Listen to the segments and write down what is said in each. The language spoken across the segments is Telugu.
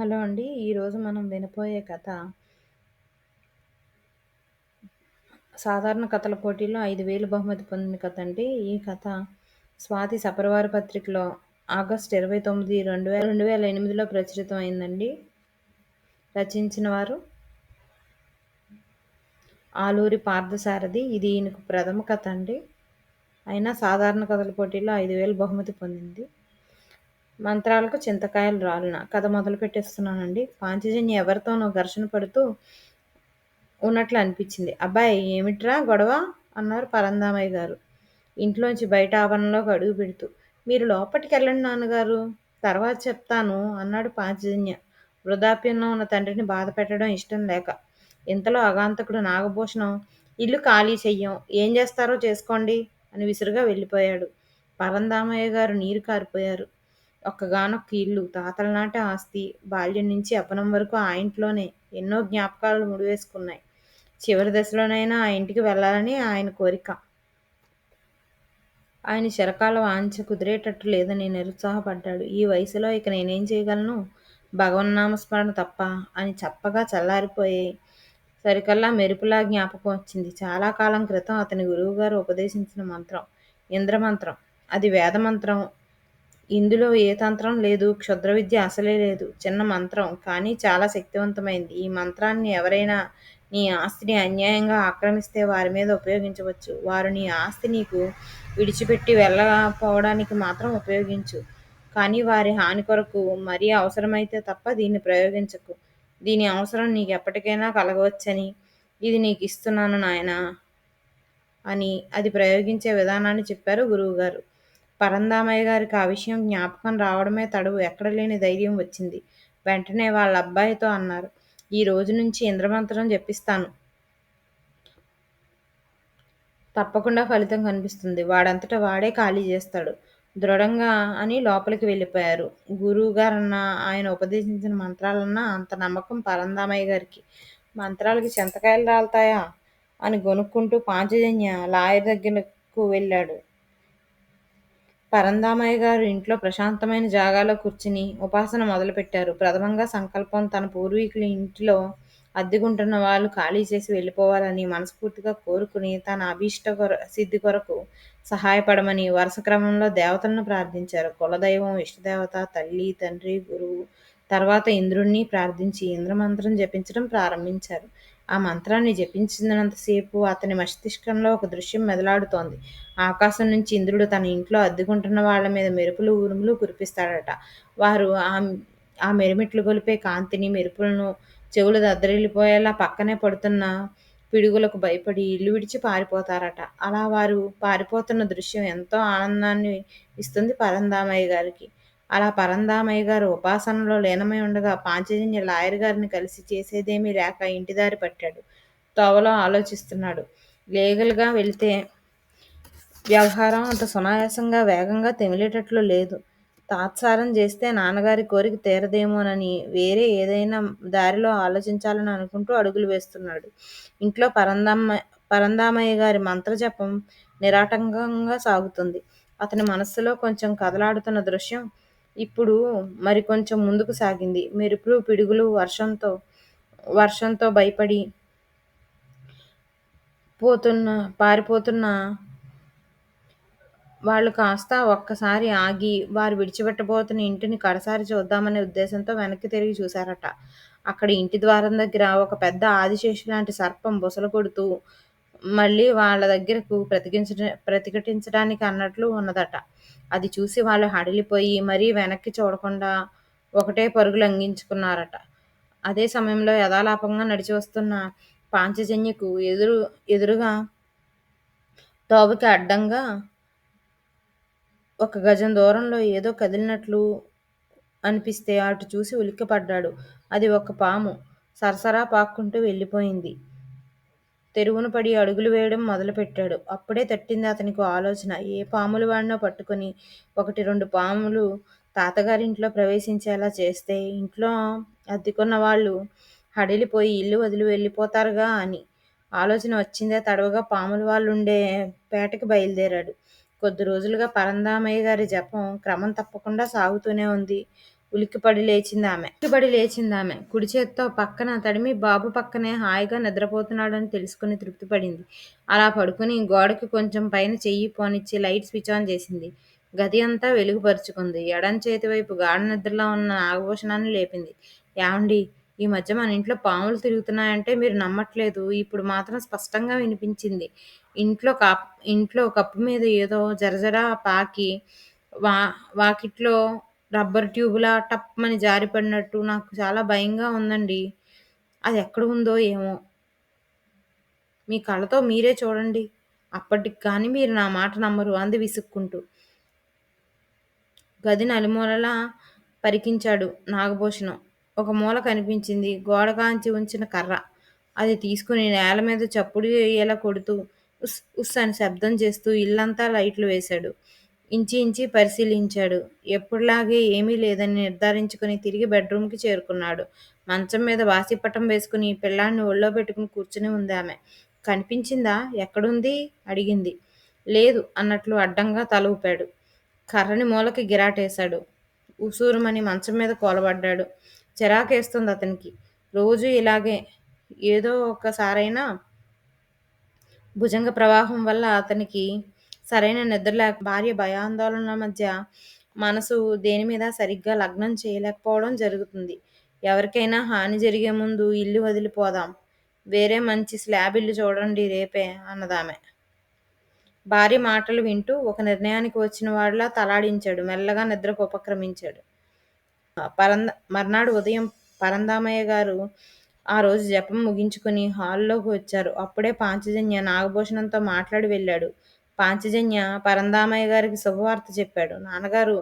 హలో అండి. ఈరోజు మనం వినపోయే కథ సాధారణ కథల పోటీలో ఐదు వేలు బహుమతి పొందిన కథ అండి. ఈ కథ స్వాతి సపరివార పత్రికలో ఆగస్టు 29, 2000 2008లో ప్రచురితం అయిందండి. రచించిన వారు ఆలూరి పార్థసారథి. ఇది ఈయనకు ప్రథమ కథ అండి. అయినా సాధారణ కథల పోటీలో ఐదు వేలు బహుమతి పొందింది. మంత్రాలకు చింతకాయలు రాలిన కథ మొదలు పెట్టేస్తున్నానండి. పాంచజన్య ఎవరితోనో ఘర్షణ పడుతూ ఉన్నట్లు అనిపించింది. అబ్బాయి ఏమిట్రా గొడవ? అన్నారు పరందామయ్య గారు ఇంట్లోంచి బయట ఆవరణలోకి అడుగు పెడుతూ. మీరు లోపటికి వెళ్ళండి నాన్నగారు. తర్వాత చెప్తాను అన్నాడు పాంచజన్య వృద్ధాప్యంలో ఉన్న తండ్రిని బాధ పెట్టడం ఇష్టం లేక. ఇంతలో అగాంతకుడు నాగభూషణం ఇల్లు ఖాళీ చెయ్యం. ఏం చేస్తారో చేసుకోండి అని విసురుగా వెళ్ళిపోయాడు. పరందామయ్య గారు నీరు కారిపోయారు. ఒక్కగానొక్క ఇల్లు, తాతల నాటి ఆస్తి, బాల్యం నుంచి అపనం వరకు ఆ ఇంట్లోనే ఎన్నో జ్ఞాపకాలు ముడివేసుకున్నాయి. చివరి దశలోనైనా ఆ ఇంటికి వెళ్ళాలని ఆయన కోరిక. ఆయన శరకాల వాంఛ కుదిరేటట్టు లేదని నిరుత్సాహపడ్డాడు. ఈ వయసులో ఇక నేనేం చేయగలను? భగవన్నామస్మరణ తప్ప అని చప్పగా చల్లారిపోయి సరికల్లా మెరుపులా జ్ఞాపకం వచ్చింది. చాలా కాలం క్రితం అతని గురువుగారు ఉపదేశించిన మంత్రం. ఇంద్రమంత్రం. అది వేదమంత్రం. ఇందులో ఏ తంత్రం లేదు. క్షుద్ర విద్య అసలే లేదు. చిన్న మంత్రం. కానీ చాలా శక్తివంతమైంది. ఈ మంత్రాన్ని ఎవరైనా నీ ఆస్తిని అన్యాయంగా ఆక్రమిస్తే వారి మీద ఉపయోగించవచ్చు. వారు నీ ఆస్తి నీకు విడిచిపెట్టి వెళ్ళకపోవడానికి మాత్రం ఉపయోగించు. కానీ వారి హాని కొరకు మరీ అవసరమైతే తప్ప దీన్ని ప్రయోగించకు. దీని అవసరం నీకు ఎప్పటికైనా కలగవచ్చని ఇది నీకు ఇస్తున్నాను నాయనా అని అది ప్రయోగించే విధానాన్ని చెప్పారు గురువుగారు. పరంధామయ్య గారికి ఆ విషయం జ్ఞాపకం రావడమే తడవు ఎక్కడలేని ధైర్యం వచ్చింది. వెంటనే వాళ్ళ అబ్బాయితో అన్నారు. ఈ రోజు నుంచి ఇంద్రమంత్రం చెప్పిస్తాను తప్పకుండా ఫలితం కనిపిస్తుంది. వాడంతట వాడే ఖాళీ చేస్తాడు. దృఢంగా అని లోపలికి వెళ్ళిపోయారు. గురువుగారన్నా, ఆయన ఉపదేశించిన మంత్రాలన్నా అంత నమ్మకం పరంధామయ్య గారికి. మంత్రాలకి చింతకాయలు రాలతాయా? అని కొనుక్కుంటూ పాంచజన్య లాయర్ దగ్గరకు వెళ్ళాడు. పరంధామయ్య గారు ఇంట్లో ప్రశాంతమైన జాగాలో కూర్చుని ఉపాసన మొదలుపెట్టారు. ప్రథమంగా సంకల్పం తన పూర్వీకుల ఇంటిలో అద్దెకుంటున్న వాళ్ళు ఖాళీ చేసి వెళ్ళిపోవాలని మనస్ఫూర్తిగా కోరుకుని తన అభీష్ట సిద్ధి కొరకు సహాయపడమని వరుస క్రమంలో దేవతలను ప్రార్థించారు. కులదైవం, ఇష్టదేవత, తల్లి, తండ్రి, గురువు, తర్వాత ఇంద్రుణ్ణి ప్రార్థించి ఇంద్రమంత్రం జపించడం ప్రారంభించారు. ఆ మంత్రాన్ని జపించినంతసేపు అతని మస్తిష్కంలో ఒక దృశ్యం మెదలాడుతోంది. ఆకాశం నుంచి ఇంద్రుడు తన ఇంట్లో అద్దెకుంటున్న వాళ్ళ మీద మెరుపులు, ఉరుములు కురిపిస్తాడట. వారు ఆ ఆ మెరుమిట్లు గొలిపే కాంతిని, మెరుపులను చెవులు దద్దరిల్లిపోయేలా పక్కనే పడుతున్న పిడుగులకు భయపడి ఇల్లు విడిచి పారిపోతారట. అలా వారు పారిపోతున్న దృశ్యం ఎంతో ఆనందాన్ని ఇస్తుంది పరంధామయ్య గారికి. అలా పరంధామయ్య గారు ఉపాసనలో లీనమై ఉండగా పాంచజన్య లాయర్ గారిని కలిసి చేసేదేమీ లేక ఇంటిదారి పట్టాడు. తోవలో ఆలోచిస్తున్నాడు. లీగల్గా వెళితే వ్యవహారం అంత సునాయాసంగా, వేగంగా తెమిలేటట్లు లేదు. తాత్సారం చేస్తే నాన్నగారి కోరిక తీరదేమోనని వేరే ఏదైనా దారిలో ఆలోచించాలని అనుకుంటూ అడుగులు వేస్తున్నాడు. ఇంట్లో పరందమ్మ పరందామయ్య గారి మంత్రజపం నిరాటంకంగా సాగుతుంది. అతని మనస్సులో కొంచెం కదలాడుతున్న దృశ్యం ఇప్పుడు మరి కొంచెం ముందుకు సాగింది. మెరుపులు, పిడుగులు, వర్షంతో వర్షంతో భయపడి పోతున్న పారిపోతున్న వాళ్ళు కాస్త ఒక్కసారి ఆగి వారు విడిచిపెట్టబోతున్న ఇంటిని కడసారి చూద్దామనే ఉద్దేశంతో వెనక్కి తిరిగి చూశారట. అక్కడ ఇంటి ద్వారం దగ్గర ఒక పెద్ద ఆదిశేషు లాంటి సర్పం బుసలు కొడుతూ మళ్ళీ వాళ్ళ దగ్గరకు ప్రతికించ ప్రతిఘటించడానికి అన్నట్లు ఉన్నదట. అది చూసి వాళ్ళు హడలిపోయి మరీ వెనక్కి చూడకుండా ఒకటే పరుగు లంఘించుకున్నారట. అదే సమయంలో యథాలాపంగా నడిచి వస్తున్న పాంచజన్యకు ఎదురు ఎదురుగా తోబకి అడ్డంగా ఒక గజం దూరంలో ఏదో కదిలినట్లు అనిపిస్తే అటు చూసి ఉలిక్కిపడ్డాడు. అది ఒక పాము. సరసరా పాక్కుంటూ వెళ్ళిపోయింది. తెరువున పడి అడుగులు వేయడం మొదలుపెట్టాడు. అప్పుడే తట్టింది అతనికి ఆలోచన. ఏ పాములు వాడినో పట్టుకుని ఒకటి రెండు పాములు తాతగారింట్లో ప్రవేశించేలా చేస్తే ఇంట్లో అద్దెకున్న వాళ్ళు హడలిపోయి ఇల్లు వదిలి వెళ్ళిపోతారుగా అని. ఆలోచన వచ్చిందే తడవగా పాముల వాళ్ళుండే పేటకి బయలుదేరాడు. కొద్ది రోజులుగా పరందామయ్య గారి జపం క్రమం తప్పకుండా సాగుతూనే ఉంది. ఉలిక్కిపడి లేచిందామె. ఉలిక్కిపడి లేచిందామె. కుడి చేత్తో పక్కన తడిమి బాబు పక్కనే హాయిగా నిద్రపోతున్నాడని తెలుసుకుని తృప్తిపడింది. అలా పడుకుని గోడకి కొంచెం పైన చెయ్యి పోనిచ్చి లైట్ స్విచ్ ఆన్ చేసింది. గది అంతా వెలుగుపరుచుకుంది. ఎడం చేతివైపు గాఢ నిద్రలో ఉన్న నాగభూషణాన్ని లేపింది. ఏవండీ! ఈ మధ్య మన ఇంట్లో పాములు తిరుగుతున్నాయంటే మీరు నమ్మట్లేదు. ఇప్పుడు మాత్రం స్పష్టంగా వినిపించింది. ఇంట్లో కప్ ఇంట్లో కప్పు మీద ఏదో జరజర పాకి వా వాకిట్లో రబ్బరు ట్యూబులా టప్మని జారిపడినట్టు నాకు చాలా భయంగా ఉందండి అది ఎక్కడ ఉందో ఏమో! మీ కళ్ళతో మీరే చూడండి. అప్పటికి కానీ మీరు నా మాట నమ్మరు అంది విసుక్కుంటూ. గది నలుమూలలా పరికించాడు నాగభూషణం. ఒక మూల కనిపించింది గోడకాంచి ఉంచిన కర్ర. అది తీసుకుని నేలమీద చప్పుడు అయ్యేలా కొడుతూ ఉస్ ఉస్ అని శబ్దం చేస్తూ ఇల్లంతా లైట్లు వేశాడు. ఇంచి ఇంచి పరిశీలించాడు. ఎప్పుడులాగే ఏమీ లేదని నిర్ధారించుకుని తిరిగి బెడ్రూమ్కి చేరుకున్నాడు. మంచం మీద వాసిపటం వేసుకుని పిల్లాన్ని ఒళ్ళో పెట్టుకుని కూర్చుని ఉంది ఆమె కనిపించిందా? ఎక్కడుంది? అడిగింది. లేదు అన్నట్లు అడ్డంగా తల ఊపాడు. కర్రని మూలకి గిరాటేశాడు. ఉసూరుమని మంచం మీద కోలబడ్డాడు చిరాకేస్తుంది అతనికి. రోజు ఇలాగే. ఏదో ఒక్కసారైనా భుజంగ ప్రవాహం వల్ల అతనికి సరైన నిద్ర లేక భార్య భయాందోళనల మధ్య మనసు దేని మీద సరిగ్గా లగ్నం చేయలేకపోవడం జరుగుతుంది. ఎవరికైనా హాని జరిగే ముందు ఇల్లు వదిలిపోదాం వేరే మంచి స్లాబ్ ఇల్లు చూడండి రేపే అన్నదామె. భార్య మాటలు వింటూ ఒక నిర్ణయానికి వచ్చిన వాడిలా తలాడించాడు. మెల్లగా నిద్రకు ఉపక్రమించాడు. పరంద మర్నాడు ఉదయం పరందామయ్య గారు ఆ రోజు జపం ముగించుకుని హాల్లోకి వచ్చారు. అప్పుడే పాంచజన్య నాగభూషణంతో మాట్లాడి వెళ్ళాడు. పాంచజన్య పరందామయ్య గారికి శుభవార్త చెప్పాడు. నాన్నగారు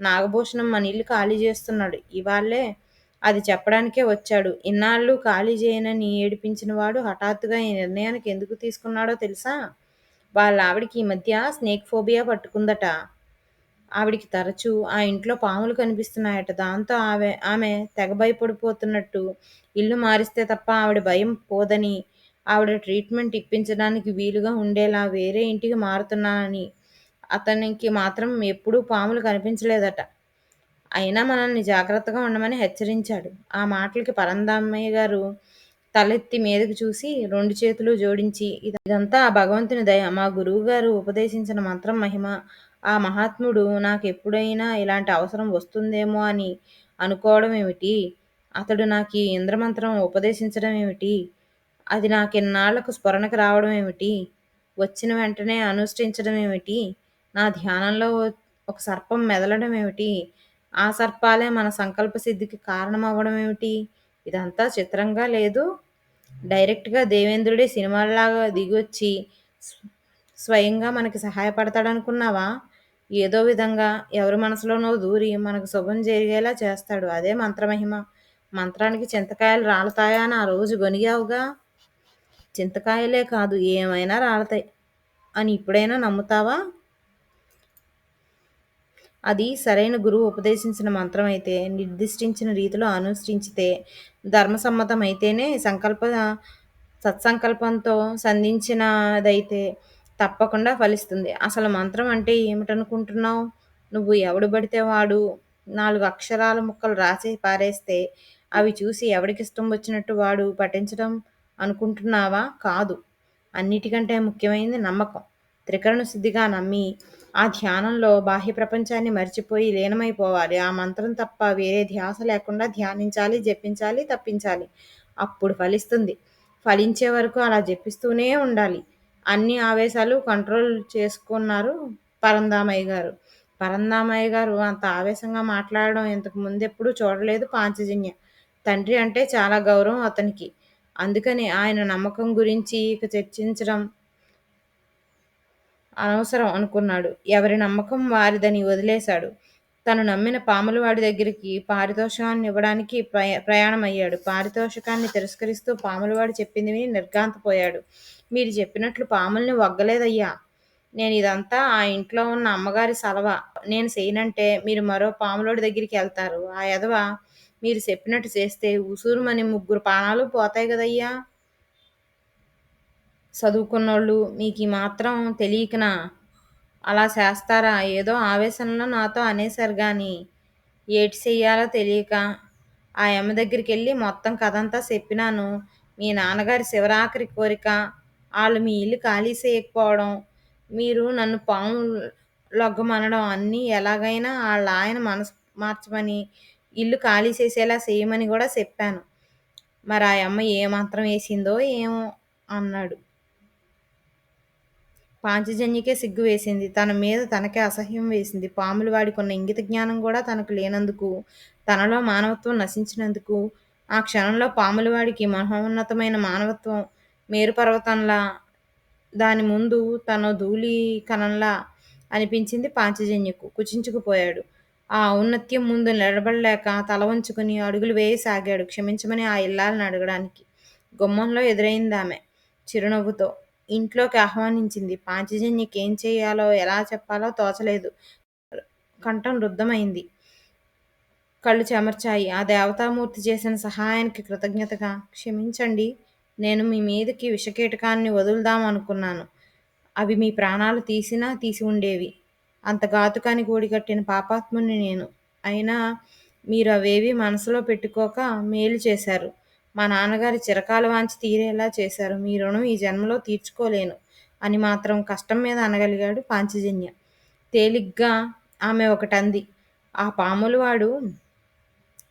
నాగభూషణం మన ఇల్లు ఖాళీ చేస్తున్నాడు. ఇవాళే అది చెప్పడానికే వచ్చాడు. ఇన్నాళ్ళు ఖాళీ చేయనని ఏడిపించిన వాడు హఠాత్తుగా ఈ నిర్ణయానికి ఎందుకు తీసుకున్నాడో తెలుసా? వాళ్ళ ఆవిడికి ఈ మధ్య స్నేక్ ఫోబియా పట్టుకుందట. ఆవిడికి తరచూ ఆ ఇంట్లో పాములు కనిపిస్తున్నాయట. దాంతో ఆమె ఆమె తెగ భయపడిపోతున్నట్టు ఇల్లు మారిస్తే తప్ప ఆవిడ భయం పోదని ఆవిడ ట్రీట్మెంట్ ఇప్పించడానికి వీలుగా ఉండేలా వేరే ఇంటికి మారుతున్నానని అతనికి మాత్రం ఎప్పుడూ పాములు కనిపించలేదట. అయినా మనల్ని జాగ్రత్తగా ఉండమని హెచ్చరించాడు. ఆ మాటలకి పరంధామయ్యగారు తలెత్తి మీదకు చూసి రెండు చేతులు జోడించి ఇదంతా ఆ భగవంతుని దయ. మా గురువుగారు ఉపదేశించిన మంత్రం మహిమ. ఆ మహాత్ముడు నాకు ఎప్పుడైనా ఇలాంటి అవసరం వస్తుందేమో అని అనుకోవడం ఏమిటి? అతడు నాకీ ఇంద్రమంత్రం ఉపదేశించడం ఏమిటి? అది నాకిన్నాళ్ళకు స్ఫురణకు రావడం ఏమిటి? వచ్చిన వెంటనే అనుష్ఠించడం ఏమిటి? నా ధ్యానంలో ఒక సర్పం మెదలడం ఏమిటి? ఆ సర్పాలే మన సంకల్ప సిద్ధికి కారణమవడం ఏమిటి? ఇదంతా చిత్రంగా లేదు? డైరెక్ట్గా దేవేంద్రుడే సినిమాల్లాగా దిగొచ్చి స్వయంగా మనకి సహాయపడతాడనుకున్నావా? ఏదో విధంగా ఎవరి మనసులోనో దూరి మనకు శుభం జరిగేలా చేస్తాడు. అదే మంత్రమహిమ. మంత్రానికి చింతకాయలు రాలుతాయా అని ఆ రోజు గొణిగావుగా? చింతకాయలే కాదు ఏమైనా రాలతాయి అని ఇప్పుడైనా నమ్ముతావా? అది సరైన గురువు ఉపదేశించిన మంత్రం అయితే నిర్దిష్టించిన రీతిలో అనుష్ఠించితే, ధర్మసమ్మతమైతేనే, సంకల్ప సత్సంకల్పంతో సంధించినదైతే తప్పకుండా ఫలిస్తుంది. అసలు మంత్రం అంటే ఏమిటనుకుంటున్నావు నువ్వు ఎవడు పడితే వాడు నాలుగు అక్షరాల ముక్కలు రాసి పారేస్తే అవి చూసి ఎవడికిష్టం వచ్చినట్టు వాడు పఠించడం అనుకుంటున్నావా? కాదు. అన్నిటికంటే ముఖ్యమైనది నమ్మకం. త్రికరణ శుద్ధిగా నమ్మి ఆ ధ్యానంలో బాహ్య ప్రపంచాన్ని మర్చిపోయి లీనమైపోవాలి. ఆ మంత్రం తప్ప వేరే ధ్యాస లేకుండా ధ్యానించాలి, జపించాలి, తప్పించాలి అప్పుడు ఫలిస్తుంది. ఫలించే వరకు అలా జపిస్తూనే ఉండాలి. అన్ని ఆవేశాలు కంట్రోల్ చేసుకున్నారు పరందామయ్య గారు పరందామయ్య గారు అంత ఆవేశంగా మాట్లాడడం ఇంతకు ముందెప్పుడూ చూడలేదు పాంచజన్య. తండ్రి అంటే చాలా గౌరవం అతనికి. అందుకని ఆయన నమ్మకం గురించి ఇక చర్చించడం అనవసరం అనుకున్నాడు. ఎవరి నమ్మకం వారిదని వదిలేశాడు. తను నమ్మిన పాములవాడి దగ్గరికి పారితోషికాన్నివ్వడానికి ప్రయా ప్రయాణమయ్యాడు. పారితోషికాన్ని తిరస్కరిస్తూ పాములవాడు చెప్పింది విని నిర్ఘాంతపోయాడు. మీరు చెప్పినట్లు పాముల్ని వగ్గలేదయ్యా. నేను ఇదంతా ఆ ఇంట్లో ఉన్న అమ్మగారి సలవ. నేను చేయనంటే మీరు మరో పాములోడి దగ్గరికి వెళ్తారు ఆ ఎదవ మీరు చెప్పినట్టు చేస్తే ఉసూరుమని ముగ్గురు పానాలు పోతాయి గదయ్యా. సదువుకున్నోళ్ళు మీకు మాత్రం తెలియకనా అలా చేస్తారా? ఏదో ఆవేశంలో నాతో అనేశారు కానీ ఏటి చెయ్యాలో తెలియక ఆ అమ్మ దగ్గరికి వెళ్ళి మొత్తం కథంతా చెప్పినాను మీ నాన్నగారి శివరాఖరి కోరిక వాళ్ళు మీ ఇల్లు ఖాళీ చేయకపోవడం మీరు నన్ను పాము లొగ్గమనడం అన్నీ ఎలాగైనా వాళ్ళ ఆయన మనసు మార్చమని ఇల్లు ఖాళీ చేసేలా చేయమని కూడా చెప్పాను. మరి ఆ అమ్మ ఏ వేసిందో ఏమో అన్నాడు. పాంచజన్యకే సిగ్గు వేసింది. తన మీద తనకే అసహ్యం వేసింది. పాములు వాడికున్న ఇంగిత జ్ఞానం కూడా తనకు లేనందుకు తనలో మానవత్వం నశించినందుకు ఆ క్షణంలో పాములు వాడికి మహోన్నతమైన మానవత్వం మేరుపర్వతంలా దాని ముందు తన ధూళి కణంలా అనిపించింది పాంచజన్యకు. కుచించుకుపోయాడు. ఆ ఔన్నత్యం ముందు నిలబడలేక తల వంచుకుని అడుగులు వేయసాగాడు క్షమించమని ఆ ఇల్లాలని అడగడానికి. గుమ్మంలో ఎదురైంది ఆమె చిరునవ్వుతో. ఇంట్లోకి ఆహ్వానించింది. పాంచజన్యకి ఏం చేయాలో ఎలా చెప్పాలో తోచలేదు. కంఠం రుద్ధమైంది. కళ్ళు చెమర్చాయి. ఆ దేవతామూర్తి చేసిన సహాయానికి కృతజ్ఞతగా క్షమించండి నేను మీ మీదకి విషకీటకాన్ని వదులుదాం అనుకున్నాను. అవి మీ ప్రాణాలు తీసినా తీసి ఉండేవి. అంత ఘాతుకాని కూడిగట్టిన పాపాత్ముని నేను. అయినా మీరు అవేవి మనసులో పెట్టుకోక మేలు చేశారు. మా నాన్నగారి చిరకాల వాంచి తీరేలా చేశారు. మీ రుణం ఈ జన్మలో తీర్చుకోలేను అని మాత్రం కష్టం మీద అనగలిగాడు పాంచజన్య. తేలిగ్గా ఆమె ఒకటంది. ఆ పాములు వాడు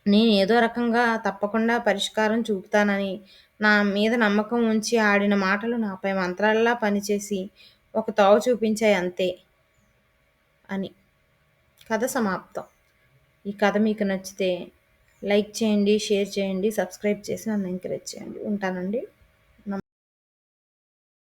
నేను ఏదో రకంగా తప్పకుండా పరిష్కారం చూపుతానని నా మీద నమ్మకం ఉంచి ఆడిన మాటలు నాపై మంత్రాలలా పనిచేసి ఒక తోవ చూపించాయి అంతే. అని. కథ సమాప్తం. ఈ కథ మీకు నచ్చితే లైక్ చేయండి షేర్ చేయండి సబ్స్క్రైబ్ చేసి నన్ను ఎంకరేజ్ చేయండి. ఉంటానండి.